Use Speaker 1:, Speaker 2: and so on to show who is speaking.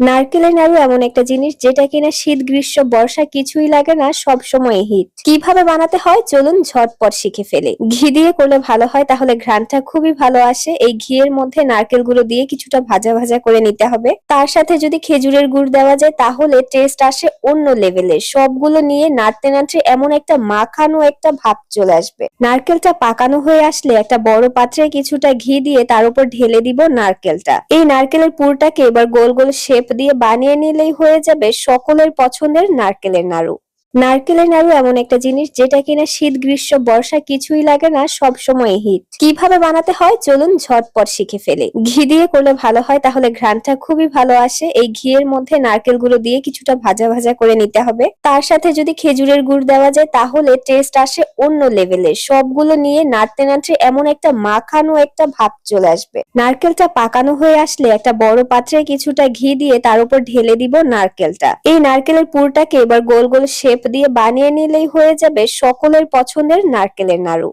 Speaker 1: নারকেলের নাড়ু এমন একটা জিনিস যেটা কিনা শীত, গ্রীষ্ম, বর্ষা কিছুই লাগে না, সব সময় হিট। কীভাবে বানাতে হয়? চলুন ঝটপট শিখে ফেলে। ঘি দিয়ে করলে ভালো হয়, তাহলে ঘ্রাণটা খুবই ভালো আসে। এই ঘিয়ের মধ্যে নারকেল গুঁড়ো দিয়ে কিছুটা ভাজা ভাজা করে নিতে হবে। তার সাথে যদি খেজুরের গুড় দেওয়া যায়, তাহলে টেস্ট আসে অন্য লেভেলের সবগুলো নিয়ে নাড়তে নাড়তে এমন একটা মাখানো একটা ভাব চলে আসবে। নারকেলটা পাকানো হয়ে আসলে একটা বড় পাত্রে কিছুটা ঘি দিয়ে তার উপর ঢেলে দিব নারকেলটা। এই নারকেলের পুরটাকে এবার গোল গোল শেপ দিয়ে বানিয়ে নিলেই হয়ে যাবে সকলের পছন্দের নারকেলের নাড়ু। নারকেলের নাড়ু এমন একটা জিনিস যেটা কিনা শীত, গ্রীষ্ম, বর্ষা কিছুই লাগে না সব সময় হিট। কীভাবে বানাতে হয়? চলুন ঝটপট শিখে ফেলে। ঘি দিয়ে করলে ভালো হয়, তাহলে ঘ্রাণটা খুবই ভালো আসে। এই ঘিয়ের মধ্যে নারকেল গুঁড়ো দিয়ে কিছুটা ভাজা ভাজা করে নিতে হবে। তার সাথে যদি খেজুরের গুড় দেওয়া যায়, তাহলে টেস্ট আসে অন্য লেভেলের সবগুলো নিয়ে নাড়তে নাড়তে এমন একটা মাখানো একটা ভাব চলে আসবে। নারকেলটা পাকানো হয়ে আসলে একটা বড় পাত্রে কিছুটা ঘি দিয়ে তার উপর ঢেলে দিব নারকেলটা। এই নারকেলের পুরটাকে এবার গোল গোল শেপ দিয়ে বানিয়ে নিলেই হয়ে যাবে সকলের পছন্দের নারকেলের নাড়ু।